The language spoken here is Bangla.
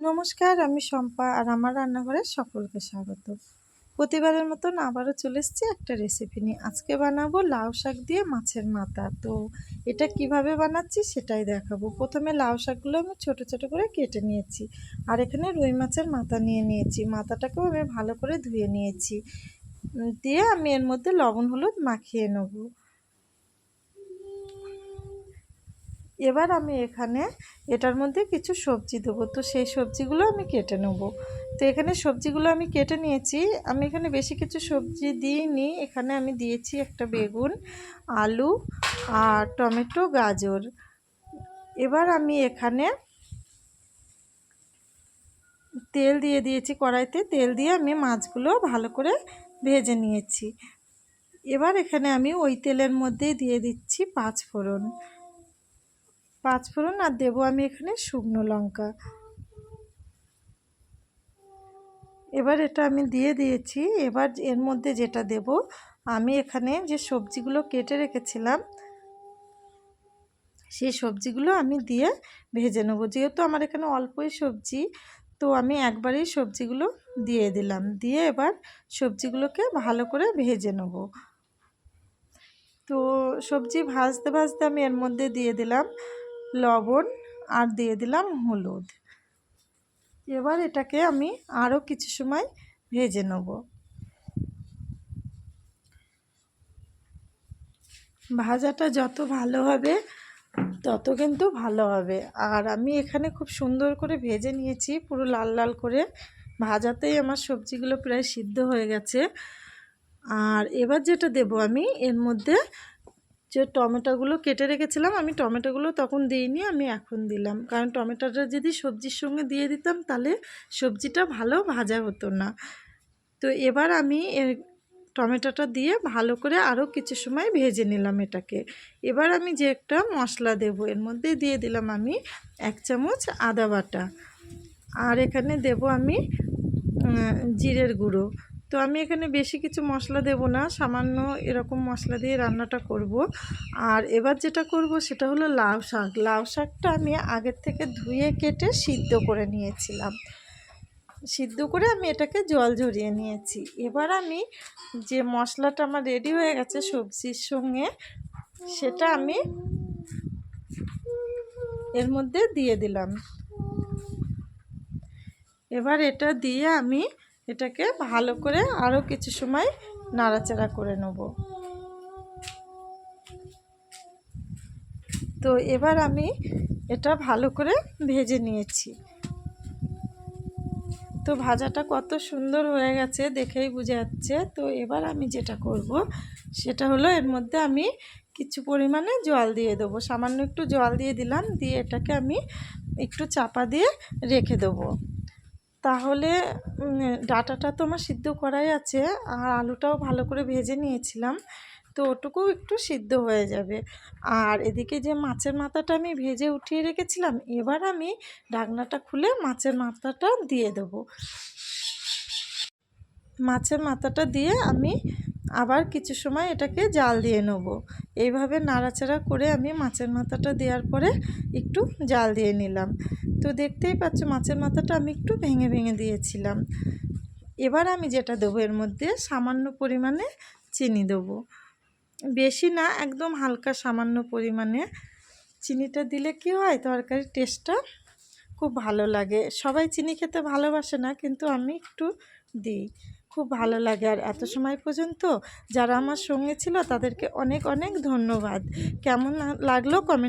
নমস্কার, আমি শম্পা আর আমার রান্নাঘরে সকলকে স্বাগত। প্রতিবারের মতন আবারও চলে এসেছি একটা রেসিপি নিয়ে। আজকে বানাবো লাউ শাক দিয়ে মাছের মাথা। তো এটা কীভাবে বানাচ্ছি সেটাই দেখাবো। প্রথমে লাউ শাকগুলো আমি ছোট ছোট করে কেটে নিয়েছি আর এখানে রুই মাছের মাথা নিয়ে নিয়েছি। মাথাটাকেও আমি ভালো করে ধুয়ে নিয়েছি। দিয়ে আমি এর মধ্যে লবণ, হলুদ মাখিয়ে নেব। এবার আমি এখানে এটার মধ্যে কিছু সবজি দেবো। তো সেই সবজিগুলো আমি কেটে নেব। তো এখানে সবজিগুলো আমি কেটে নিয়েছি। আমি এখানে বেশি কিছু সবজি দিইনি। এখানে আমি দিয়েছি একটা বেগুন, আলু আর টমেটো, গাজর। এবার আমি এখানে তেল দিয়ে দিয়েছি কড়াইতে। তেল দিয়ে আমি মাছগুলো ভালো করে ভেজে নিয়েছি। এবার এখানে আমি ওই তেলের মধ্যেই দিয়ে দিচ্ছি পাঁচ ফোড়ন পাঁচফোড়ন আর দেবো আমি এখানে শুকনো লঙ্কা। এবার এটা আমি দিয়ে দিয়েছি। এবার এর মধ্যে যেটা দেব, আমি এখানে যে সবজিগুলো কেটে রেখেছিলাম, সেই সবজিগুলো আমি দিয়ে ভেজে নেব। যেহেতু আমার এখানে অল্পই সবজি, তো আমি একবারেই সবজিগুলো দিয়ে দিলাম। দিয়ে এবার সবজিগুলোকে ভালো করে ভেজে নেব। তো সবজি ভাজতে ভাজতে আমি এর মধ্যে দিয়ে দিলাম। লবণ আর দিয়ে দিলাম হলুদ। এবার এটাকে আমি আরও কিছু সময় ভেজে নেব। ভাজাটা যত ভালো হবে, তত কিন্তু ভালো হবে। আর আমি এখানে খুব সুন্দর করে ভেজে নিয়েছি, পুরো লাল লাল করে। ভাজাতেই আমার সবজিগুলো প্রায় সিদ্ধ হয়ে গেছে। আর এবার যেটা দেব আমি, এর মধ্যে যে টমেটোগুলো কেটে রেখেছিলাম, আমি টমেটোগুলো তখন দিইনি, আমি এখন দিলাম। কারণ টমেটোটা যদি সবজির সঙ্গে দিয়ে দিতাম, তাহলে সবজিটা ভালো ভাজা হতো না। তো এবার আমি টমেটোটা দিয়ে ভালো করে আরও কিছু সময় ভেজে নিলাম এটাকে। এবার আমি যে একটা মশলা দেব, এর মধ্যে দিয়ে দিলাম আমি এক চামচ আদা বাটা। আর এখানে দেব আমি জিরের গুঁড়ো। তো আমি এখানে বেশি কিছু মশলা দেব না, সামান্য এরকম মশলা দিয়ে রান্নাটা করব। আর এবার যেটা করব সেটা হলো লাউ শাক। লাউ শাকটা আমি আগের থেকে ধুয়ে কেটে সিদ্ধ করে নিয়েছিলাম। সিদ্ধ করে আমি এটাকে জল ঝরিয়ে নিয়েছি। এবার আমি যে মশলাটা আমার রেডি হয়ে গেছে সবজির সঙ্গে, সেটা আমি এর মধ্যে দিয়ে দিলাম। এবার এটা দিয়ে আমি এটাকে ভালো করে আরও কিছু সময় নাড়াচাড়া করে নেব। তো এবার আমি এটা ভালো করে ভেজে নিয়েছি। তো ভাজাটা কত সুন্দর হয়ে গেছে দেখেই বোঝা যাচ্ছে। তো এবার আমি যেটা করব সেটা হলো এর মধ্যে আমি কিছু পরিমাণে জল দিয়ে দেবো। সামান্য একটু জল দিয়ে দিলাম, দিয়ে এটাকে আমি একটু চাপা দিয়ে রেখে দেবো। তাহলে ডাটাটা তো আমার সিদ্ধ করাই আছে, আর আলুটাও ভালো করে ভেজে নিয়েছিলাম, তো ওটুকু একটু সিদ্ধ হয়ে যাবে। আর এদিকে যে মাছের মাথাটা আমি ভেজে উঠিয়ে রেখেছিলাম, এবার আমি ডাকনাটা খুলে মাছের মাথাটা দিয়ে দেবো। মাছের মাথাটা দিয়ে আমি আবার কিছু সময় এটাকে জাল দিয়ে নেব। এইভাবে নাড়াচাড়া করে আমি মাছের মাথাটা দেওয়ার পরে একটু জাল দিয়ে নিলাম। তো দেখতেই পাচ্ছ মাছের মাথাটা আমি একটু ভেঙে ভেঙে দিয়েছিলাম। এবার আমি যেটা দেবো, এর মধ্যে সামান্য পরিমাণে চিনি দেবো। বেশি না, একদম হালকা সামান্য পরিমাণে। চিনিটা দিলে কি হয়, তরকারির টেস্টটা খুব ভালো লাগে। সবাই চিনি খেতে ভালোবাসে না, কিন্তু আমি একটু দিই খুব ভালো লাগে। আর এত সময় পর্যন্ত যারা আমার সঙ্গে ছিল তাদেরকে অনেক অনেক ধন্যবাদ। কেমন লাগল কমেন্ট